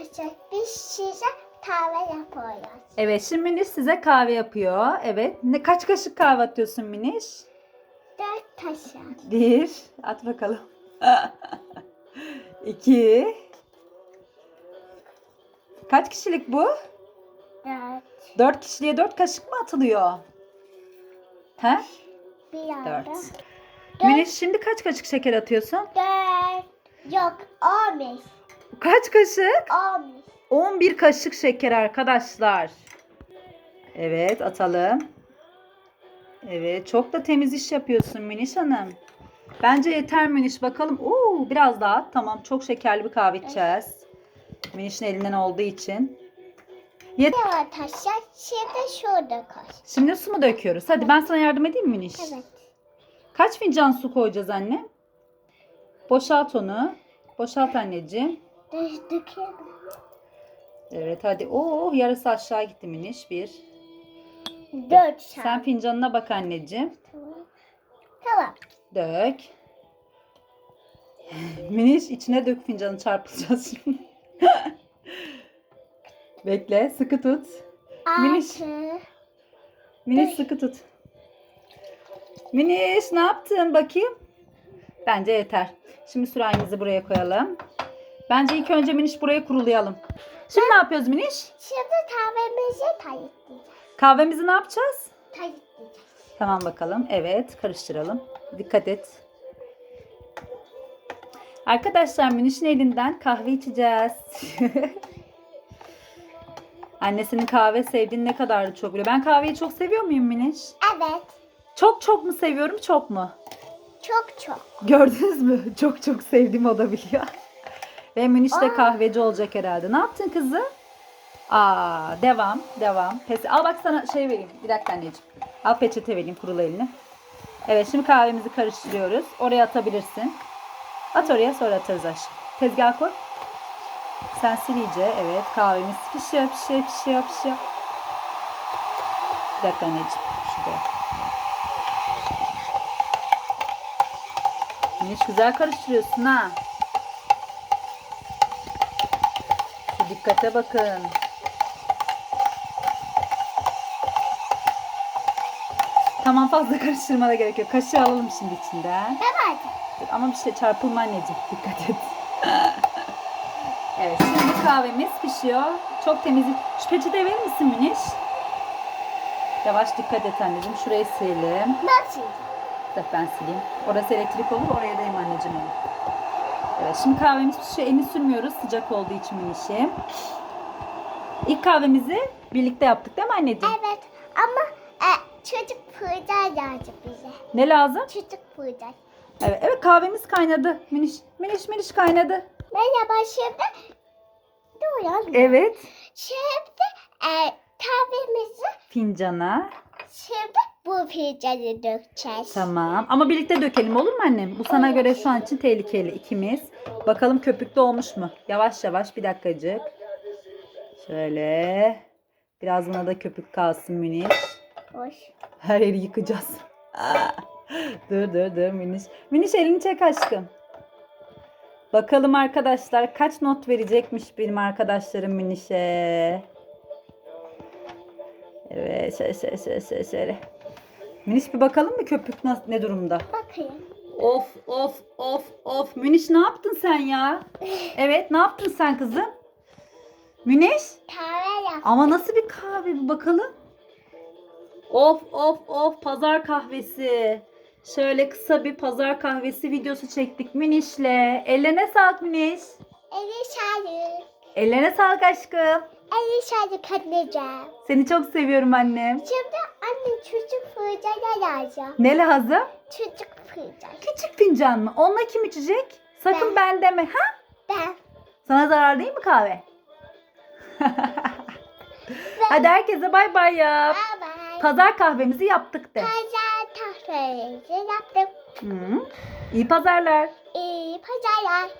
arkadaşlar biz size kahve yapıyoruz. Evet şimdi Miniş size kahve yapıyor. Evet. Ne kaç kaşık kahve atıyorsun Miniş? Dört taşı. Bir. At bakalım. İki. Kaç kişilik bu? Dört. Dört kişiliğe dört kaşık mı atılıyor? He? Bir anda. Dört. Miniş şimdi kaç kaşık şeker atıyorsun? Dört. Yok on beş. Kaç kaşık? On beş. 11 kaşık şeker arkadaşlar. Evet atalım. Evet çok da temiz iş yapıyorsun Miniş Hanım. Bence yeter Miniş bakalım. Oo, biraz daha tamam çok şekerli bir kahve içeceğiz. Miniş'in elinden olduğu için. Yet taşlar? Şimdi şurada koy. Şimdi su mu döküyoruz? Hadi ben sana yardım edeyim mi Miniş? Evet. Kaç fincan su koyacağız anne? Boşalt onu. Boşalt anneciğim. Evet hadi. Oo yarısı aşağı gitti Miniş. Bir. Dört Sen fincanına bak anneciğim. Tamam. Tamam. Dök. Miniş içine dök fincanı çarpılacağız şimdi. Bekle sıkı tut. Miniş. Altı. Miniş sıkı tut. Miniş ne yaptın bakayım? Bence yeter. Şimdi sürahimizi buraya koyalım. Bence ilk önce Miniş buraya kurulayalım. Şimdi ne yapıyoruz Miniş? Şimdi kahvemizi tayitleyeceğiz. Kahvemizi ne yapacağız? Tayitleyeceğiz. Tamam bakalım. Evet karıştıralım. Dikkat et. Arkadaşlar Miniş'in elinden kahve içeceğiz. Annesinin kahve sevdiğini ne kadar da çok biliyor. Ben kahveyi çok seviyor muyum Miniş? Evet. Çok çok mu seviyorum çok mu? Çok çok. Gördünüz mü? Çok çok sevdiğim o da biliyor. Ve Miniş de Aa. kahveci olacak herhalde. Ne yaptın kızı? Aa, devam, devam. Pes Al bak sana şey vereyim. Bir dakika anneciğim. Al peçete vereyim kurula elini. Evet şimdi kahvemizi karıştırıyoruz. Oraya atabilirsin. At oraya sonra atarız aşağı. Tezgah koy. Sen sil iyice. Evet kahvemiz pişiyor pişiyor pişiyor pişiyor. Bir dakika anneciğim. Şuraya. Miniş güzel karıştırıyorsun ha. Dikkate bakın. Tamam fazla karıştırmana gerek yok. Kaşığı alalım şimdi içinden. Evet. Dur, Ama bir şey çarpılma anneciğim. Dikkat et. evet şimdi kahvemiz pişiyor. Çok temiz. Şu peçete verir misin Miniş? Yavaş dikkat et anneciğim. Şurayı silelim. Nasıl? Dur ben sileyim. Orası elektrik olur. Oraya dayım anneciğim onu. Evet şimdi kahvemiz pişiyor. Elini sürmüyoruz sıcak olduğu için Miniş'im. İlk kahvemizi birlikte yaptık değil mi anneciğim? Evet. Ama e, çocuk pırcal lazım bize. Ne lazım? Çocuk pırcal. Evet, evet kahvemiz kaynadı. Miniş, miniş, miniş kaynadı. Merhaba şimdi. Ya. Evet. Şimdi e, kahvemizi Fincana. Şimdi bu pircali dökeceğiz. Tamam. Ama birlikte dökelim olur mu annem? Bu sana göre şu an için tehlikeli ikimiz. Bakalım köpüklü olmuş mu? Yavaş yavaş bir dakikacık. Şöyle. Biraz buna da köpük kalsın Miniş. Hoş. Her yeri yıkacağız. dur dur dur Miniş. Miniş elini çek aşkım. Bakalım arkadaşlar kaç not verecekmiş benim arkadaşlarım Miniş'e. Evet şöyle şöyle şöyle şöyle. şöyle. Miniş bir bakalım mı köpük nasıl, ne durumda? Bakayım. Of of of of. Miniş ne yaptın sen ya? Evet ne yaptın sen kızım? Miniş? Kahve yap. Ama nasıl bir kahve bu bakalım? Of of of pazar kahvesi. Şöyle kısa bir pazar kahvesi videosu çektik Miniş'le. Ellerine sağlık Miniş. Eli şarjı. Ellerine sağlık aşkım. Eli şarjı katlayacağım. Seni çok seviyorum annem. Şimdi anne çocuk pırcala lazım. Ne lazım? Çocuk pırcal. Küçük fincan mı? Onunla kim içecek? Sakın ben deme. Ha? Ben. Sana zarar değil mi kahve? Hadi herkese bay bay yap. Bye bye. Pazar kahvemizi yaptık de. Pazar tahtayı yaptım. Hı. İyi pazarlar. İyi pazarlar.